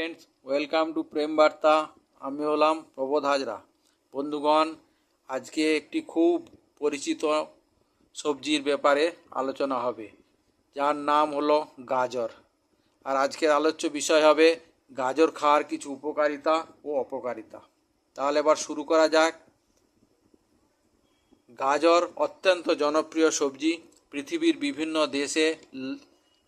Friends welcome to প্রেম বার্তা আমি হলাম প্রবোধ হাজরা। বন্ধুগণ, আজকে একটি খুব পরিচিত সবজির ব্যাপারে আলোচনা হবে। যার নাম হলো গাজর। আর আজকের আলোচ্য বিষয় হবে গাজর খাওয়ার কিছু উপকারিতা ও অপকারিতা। তাহলে এবার শুরু করা যাক। গাজর অত্যন্ত জনপ্রিয় সবজি। পৃথিবীর বিভিন্ন দেশে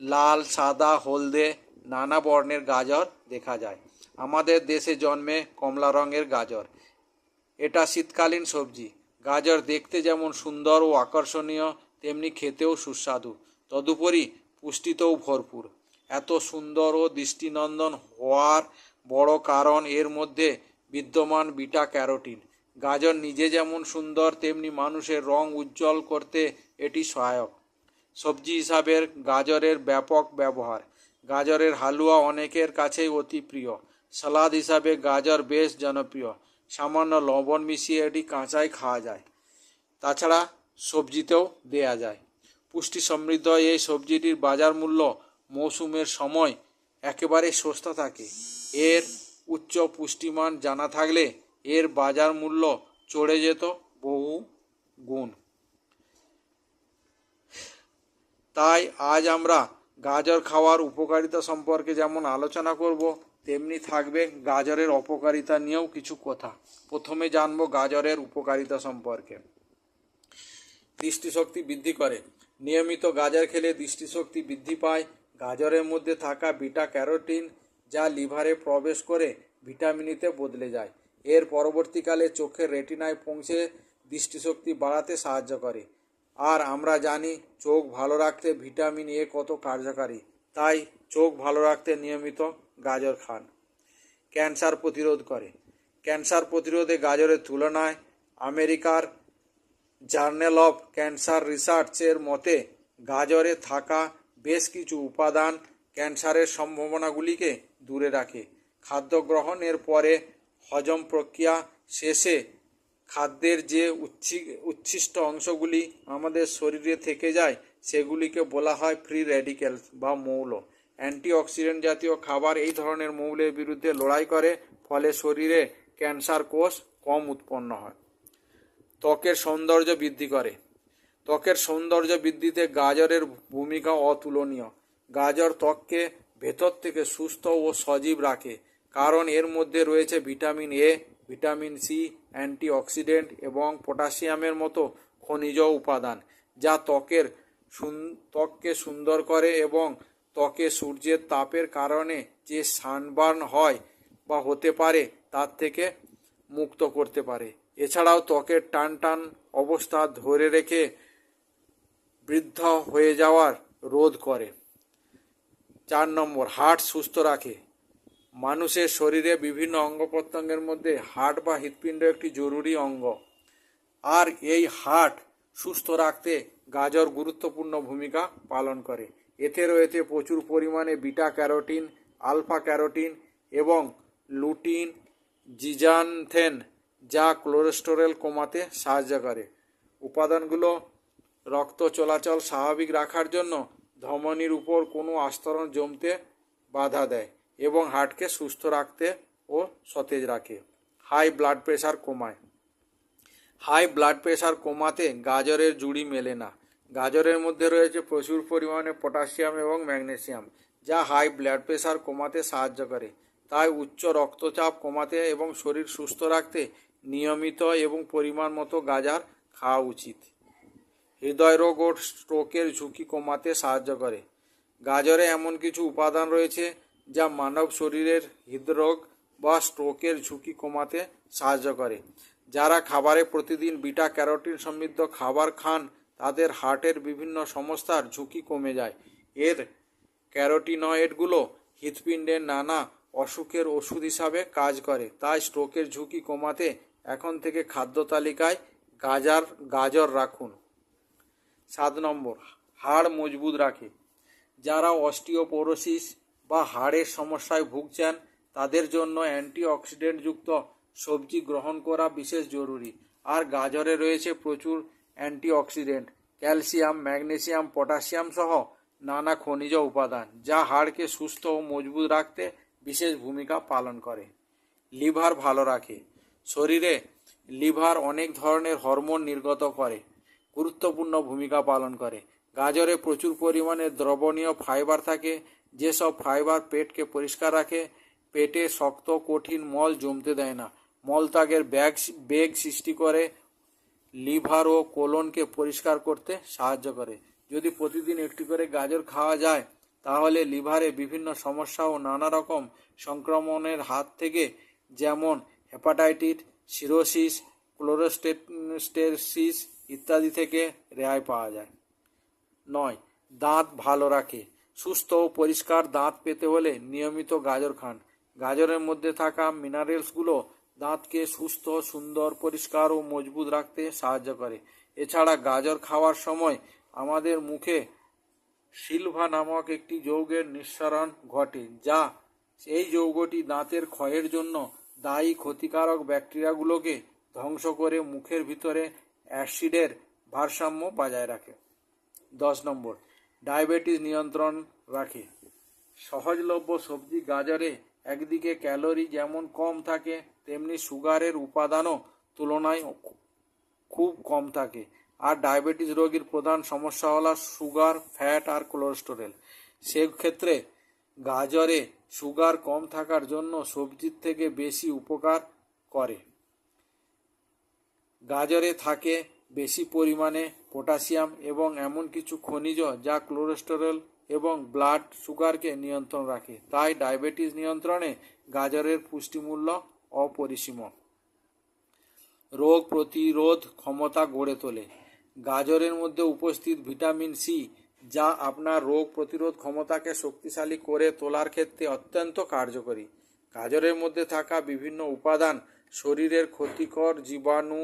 লাল, সাদা, হলদে নানা বর্ণের গাজর দেখা যায়। আমাদের দেশে জন্মে কমলা রঙের গাজর। এটা শীতকালীন সবজি। গাজর দেখতে যেমন সুন্দর ও আকর্ষণীয়, তেমনি খেতেও সুস্বাদু। তদুপরি পুষ্টিতেও ভরপুর। এত সুন্দর ও দৃষ্টিনন্দন হওয়ার বড় কারণ এর মধ্যে বিদ্যমান বিটা ক্যারোটিন। গাজর নিজে যেমন সুন্দর, তেমনি মানুষের রং উজ্জ্বল করতে এটি সহায়ক। সবজি হিসাবে গাজরের ব্যাপক ব্যবহার। গাজরের হালুয়া অনেকের কাছেই অতি প্রিয়। সালাদ হিসাবে গাজর বেশ জনপ্রিয়। সামান্য লবণ মিশিয়ে এটি কাঁচাই খাওয়া যায়। তাছাড়া সবজিতেও দেয়া যায়। পুষ্টি সমৃদ্ধ এই সবজিটির বাজার মূল্য মৌসুমের সময় একেবারে সস্তা থাকে। এর উচ্চ পুষ্টিমান জানা থাকলে এর বাজার মূল্য চড়ে যেত বহু গুণ। তাই আজ আমরা গাজর খাওয়ার উপকারিতা সম্পর্কে যেমন আলোচনা করব, তেমনি থাকবে গাজরের অপকারিতা নিয়েও কিছু কথা। প্রথমে জানব গাজরের উপকারিতা সম্পর্কে। দৃষ্টিশক্তি বৃদ্ধি করে। নিয়মিত গাজর খেলে দৃষ্টিশক্তি বৃদ্ধি পায়। গাজরের মধ্যে থাকা বিটা ক্যারোটিন যা লিভারে প্রবেশ করে ভিটামিনিতে বদলে যায়। এর পরবর্তীকালে চোখের রেটিনায় পৌঁছে দৃষ্টিশক্তি বাড়াতে সাহায্য করে। আর আমরা জানি চোখ ভালো রাখতে ভিটামিন এ কত কার্যকারী। তাই চোখ ভালো রাখতে নিয়মিত গাজর খান। ক্যান্সার প্রতিরোধ করে। ক্যান্সার প্রতিরোধে গাজরের তুলনায় আমেরিকার জার্নাল অফ ক্যান্সার রিসার্চের মতে গাজরে থাকা বেশ কিছু উপাদান ক্যান্সারের সম্ভাবনাগুলিকে দূরে রাখে। খাদ্য গ্রহণের পরে হজম প্রক্রিয়া শেষে খাদ্যের যে উচ্ছি, উচ্ছিষ্ট অংশগুলি আমাদের শরীরে থেকে যায়, সেগুলিকে বলা হয় ফ্রি র্যাডিক্যালস বা মৌল। অ্যান্টিঅক্সিডেন্ট জাতীয় খাবার এই ধরনের মৌলের বিরুদ্ধে লড়াই করে, ফলে শরীরে ক্যান্সার কোষ কম উৎপন্ন হয়। ত্বকের সৌন্দর্য বৃদ্ধি করে। ত্বকের সৌন্দর্য বৃদ্ধিতে গাজরের ভূমিকা অতুলনীয়। গাজর ত্বককে ভেতর থেকে সুস্থ ও সজীব রাখে, কারণ এর মধ্যে রয়েছে vitamin A vitamin C, antioxidant এবং পটাশিয়ামের মতো খনিজ উপাদান, যা ত্বকের ত্বককে সুন্দর করে এবং ত্বকে সূর্যের তাপের কারণে যে সানবার্ন হয় বা হতে পারে, তার থেকে মুক্ত করতে পারে। এছাড়াও ত্বকের টান টান অবস্থা ধরে রেখে বৃদ্ধ হয়ে যাওয়ার রোধ করে। চার নম্বর, হার্ট সুস্থ রাখে। মানুষের শরীরে বিভিন্ন অঙ্গ প্রত্যঙ্গের মধ্যে হার্ট বা হৃৎপিণ্ড একটি জরুরি অঙ্গ। আর এই হার্ট সুস্থ রাখতে গাজর গুরুত্বপূর্ণ ভূমিকা পালন করে। এতে রয়েছে প্রচুর পরিমাণে বিটা ক্যারোটিন, আলফা ক্যারোটিন এবং লুটিন, জিজানথেন, যা কোলেস্টেরল কমাতে সাহায্য করে। উপাদানগুলো রক্ত চলাচল স্বাভাবিক রাখার জন্য ধমনির উপর কোনো আস্তরণ জমতে বাধা দেয়। এবং হার্টকে সুস্থ রাখতে ও সতেজ রাখে। হাই ব্লাড প্রেশার কমায়। হাই ব্লাড প্রেশার কমাতে গাজরের জুড়ি মেলে না। গাজরের মধ্যে রয়েছে প্রচুর পরিমাণে পটাশিয়াম এবং ম্যাগনেসিয়াম, যা হাই ব্লাড প্রেশার কমাতে সাহায্য করে। তাই উচ্চ রক্তচাপ কমাতে এবং শরীর সুস্থ রাখতে নিয়মিত এবং পরিমাণ মতো গাজর খাওয়া উচিত। হৃদয় রোগ ও স্ট্রোকের ঝুঁকি কমাতে সাহায্য করে। গাজরে এমন কিছু উপাদান রয়েছে যা মানব শরীরের হৃদরোগ বা স্ট্রোকের ঝুঁকি কমাতে সাহায্য করে। যারা খাবারে প্রতিদিন বিটা ক্যারোটিন সমৃদ্ধ খাবার খান, তাদের হার্টের বিভিন্ন সমস্যার ঝুঁকি কমে যায়। এর ক্যারোটিনয়েডগুলো হৃৎপিণ্ডের নানা অসুখের ওষুধ হিসাবে কাজ করে, তাই স্ট্রোকের ঝুঁকি কমাতে এখন থেকে খাদ্য তালিকায় গাজার গাজর রাখুন। সাত নম্বর, হাড় মজবুত রাখে। যারা অস্টিওপোরোসিস বা হাড়ের সমস্যায় ভুগছেন, তাদের জন্য অ্যান্টিঅক্সিডেন্টযুক্ত সবজি গ্রহণ করা বিশেষ জরুরি। আর গাজরে রয়েছে প্রচুর অ্যান্টিঅক্সিডেন্ট, ক্যালসিয়াম, ম্যাগনেসিয়াম, পটাশিয়াম সহ নানা খনিজ উপাদান, যা হাড়কে সুস্থ ও মজবুত রাখতে বিশেষ ভূমিকা পালন করে। লিভার ভালো রাখে। শরীরে লিভার অনেক ধরনের হরমোন নির্গত করে, গুরুত্বপূর্ণ ভূমিকা পালন করে। গাজরে প্রচুর পরিমাণে দ্রবণীয় ফাইবার থাকে যেসব ফাইবার পেটকে পরিষ্কার রাখে, পেটে শক্ত, কঠিন মল জমতে দেয় না। মলত্যাগের ব্যাগ, বেগ সৃষ্টি করে, লিভার ও কোলনকে পরিষ্কার করতে সাহায্য করে। যদি প্রতিদিন একটি করে গাজর খাওয়া যায়, তাহলে লিভারে বিভিন্ন সমস্যা ও নানা রকম সংক্রমণের হাত থেকে, যেমন হেপাটাইটিস, সিরোসিস ক্লোরোস্টেসিস ইত্যাদি থেকে রেহাই পাওয়া যায়। নয়, দাঁত ভালো রাখে। সুস্থ ও পরিষ্কার দাঁত পেতে হলে নিয়মিত গাজর খান। গাজরের মধ্যে থাকা মিনারেলসগুলো দাঁতকে সুস্থ, সুন্দর, পরিষ্কার ও মজবুত রাখতে সাহায্য করে। এছাড়া গাজর খাওয়ার সময় আমাদের মুখে সিলভা নামক একটি যৌগের নিঃসরণ ঘটে, যা এই যৌগটি দাঁতের ক্ষয়ের জন্য দায়ী ক্ষতিকারক ব্যাকটেরিয়াগুলোকে ধ্বংস করে মুখের ভিতরে অ্যাসিডের ভারসাম্য বজায় রাখে। দশ নম্বর ডায়াবেটিস নিয়ন্ত্রণ রাখে। সহজলভ্য সবজি গাজরে একদিকে ক্যালোরি যেমন কম থাকে, তেমনি সুগারের উপাদানও তুলনায় খুব কম থাকে। আর ডায়াবেটিস রোগীর প্রধান সমস্যা হলো সুগার, ফ্যাট আর কোলেস্টেরল। সেক্ষেত্রে গাজরে সুগার কম থাকার জন্য সবজির থেকে বেশি উপকার করে। গাজরে থাকে বেশি পরিমাণে পটাশিয়াম এবং এমন কিছু খনিজ যা কোলেস্টেরল এবং ব্লাড সুগারকে নিয়ন্ত্রণ রাখে। তাই ডায়াবেটিস নিয়ন্ত্রণে গাজরের পুষ্টিমূল্য অপরিসীম। রোগ প্রতিরোধ ক্ষমতা গড়ে তোলে। গাজরের মধ্যে উপস্থিত ভিটামিন সি, যা আপনার রোগ প্রতিরোধ ক্ষমতাকে শক্তিশালী করে তোলার ক্ষেত্রে অত্যন্ত কার্যকরী। গাজরের মধ্যে থাকা বিভিন্ন উপাদান শরীরের ক্ষতিকর জীবাণু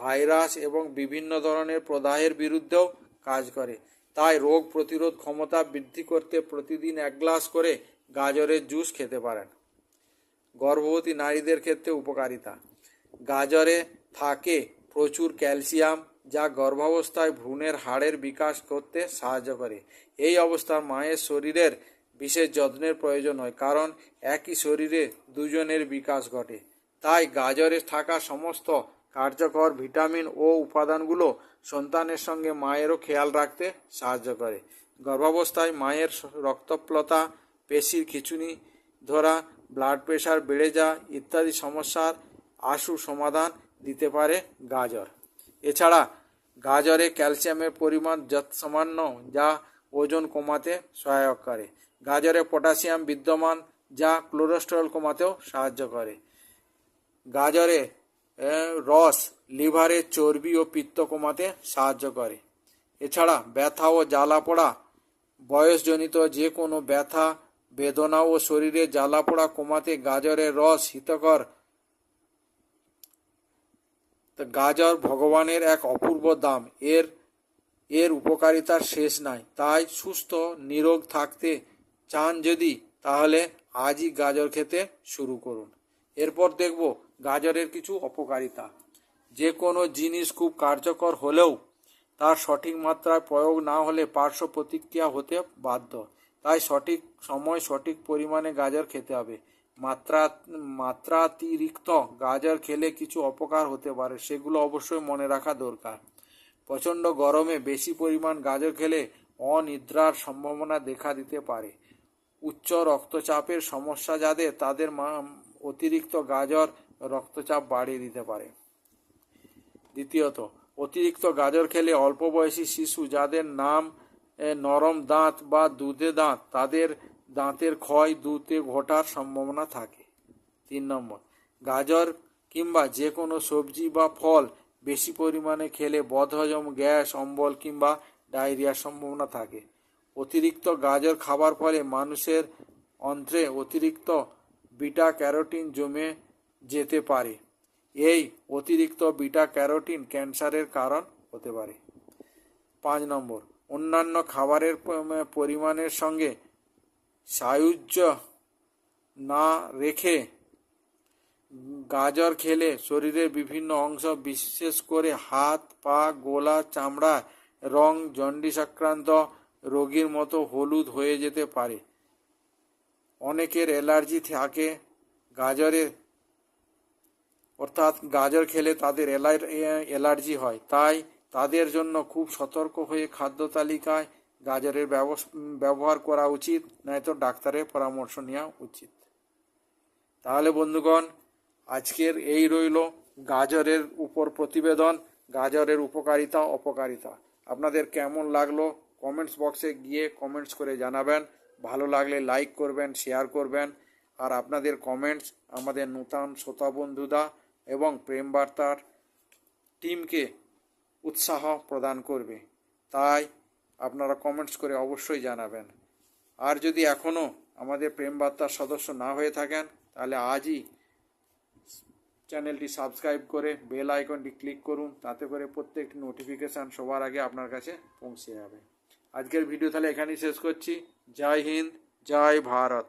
ভাইরাস এবং বিভিন্ন ধরনের প্রদাহের বিরুদ্ধেও কাজ করে। তাই রোগ প্রতিরোধ ক্ষমতা বৃদ্ধি করতে প্রতিদিন এক গ্লাস করে গাজরের জুস খেতে পারেন। গর্ভবতী নারীদের ক্ষেত্রে উপকারিতা। গাজরে থাকে প্রচুর ক্যালসিয়াম, যা গর্ভাবস্থায় ভ্রূণের হাড়ের বিকাশ করতে সাহায্য করে। এই অবস্থায় মায়ের শরীরের বিশেষ যত্নের প্রয়োজন হয়, কারণ একই শরীরে দুজনের বিকাশ ঘটে। তাই গাজরে থাকা সমস্ত কার্যকর ভিটামিন ও উপাদানগুলো সন্তানের সঙ্গে মায়েরও খেয়াল রাখতে সাহায্য করে। গর্ভাবস্থায় মায়ের রক্তপ্লতা, পেশির খিচুনি ধরা ব্লাড প্রেশার বেড়ে যাওয়া ইত্যাদি সমস্যার আশু সমাধান দিতে পারে গাজর। এছাড়া গাজরে ক্যালসিয়ামের পরিমাণ যত সামান্য যা ওজন কমাতে সহায়ক করে। গাজরে পটাশিয়াম বিদ্যমান যা কোলেস্টেরল কমাতেও সাহায্য করে। গাজরে রস লিভারের চর্বি ও পিত্ত কমাতে সাহায্য করে। এছাড়া ব্যথা ও জ্বালা পোড়া বয়সজনিত যে কোনো ব্যথা, বেদনা ও শরীরে জ্বালা পোড়া কমাতে গাজরের রস হিতকর। গাজর ভগবানের এক অপূর্ব দাম। এর এর উপকারিতার শেষ নাই। তাই সুস্থ, নিরোগ থাকতে চান যদি, তাহলে আজই গাজর খেতে শুরু করুন। এরপর দেখব গাজরের কিছু অপকারিতা। যে কোনো জিনিস খুব কার্যকর হলেও তার সঠিক মাত্রায় প্রয়োগ না হলে পার্শ্ব প্রতিক্রিয়া হতে বাধ্য। তাই সঠিক সময় সঠিক পরিমাণে গাজর খেতে হবে। মাত্রা, মাত্রাতিরিক্ত গাজর খেলে কিছু অপকার হতে পারে, সেগুলো অবশ্যই মনে রাখা দরকার। প্রচণ্ড গরমে বেশি পরিমাণ গাজর খেলে অনিদ্রার সম্ভাবনা দেখা দিতে পারে। উচ্চ রক্তচাপের সমস্যা যাদের, তাদের মা- অতিরিক্ত গাজর রক্তচাপ বাড়িয়ে দিতে পারে। দ্বিতীয়ত, অতিরিক্ত গাজর খেলে অল্প বয়সী শিশু যাদের নাম নরম দাঁত বা দুধে দাঁত, তাদের দাঁতের ক্ষয় দুধে ঘটার সম্ভাবনা থাকে। তিন নম্বর, গাজর কিংবা যে কোনো সবজি বা ফল বেশি পরিমাণে খেলে বদহজম, গ্যাস, অম্বল কিংবা ডায়রিয়ার সম্ভাবনা থাকে। অতিরিক্ত গাজর খাবার ফলে মানুষের অন্ত্রে অতিরিক্ত বিটা ক্যারোটিন জমে যেতে পারে। এই অতিরিক্ত বিটা ক্যারোটিন ক্যান্সারের কারণ হতে পারে। পাঁচ নম্বর, অন্যান্য খাবারের পরিমাণের সঙ্গে সায়ুজ্য না রেখে গাজর খেলে শরীরের বিভিন্ন অংশ, বিশেষ করে হাত, পা, গোলা, চামড়া, রং, জন্ডিস আক্রান্ত রোগীর মতো হলুদ হয়ে যেতে পারে। অনেকের অ্যালার্জি থাকে। গাজরে অর্থাৎ গাজর খেলে তাদের অ্যালার্জি হয়। তাই তাদের জন্য খুব সতর্ক হয়ে খাদ্য তালিকায় গাজরের ব্যবহার করা উচিত, নয়তো ডাক্তারের পরামর্শ নেওয়া উচিত। তাহলে বন্ধুগণ, আজকের এই রইল গাজরের উপর প্রতিবেদন, গাজরের উপকারিতা, অপকারিতা। আপনাদের কেমন লাগল কমেন্টস বক্সে গিয়ে কমেন্টস করে জানাবেন। ভালো লাগলে লাইক করবেন, শেয়ার করবেন। আর আপনাদের কমেন্টস আমাদের নূতন শ্রোতা বন্ধুদা এবং প্রেম বার্তার টিমকে উৎসাহ প্রদান করবে। তাই আপনারা কমেন্টস করে অবশ্যই জানাবেন। আর যদি এখনও আমাদের প্রেম বার্তার সদস্য না হয়ে থাকেন, তাহলে আজই চ্যানেলটি সাবস্ক্রাইব করে বেল আইকনটি ক্লিক করুন, তাতে করে প্রত্যেকটি নোটিফিকেশান সবার আগে আপনার কাছে পৌঁছে যাবে। আজকের ভিডিও তাহলে এখানেই শেষ করছি। জয় হিন্দ, জয় ভারত।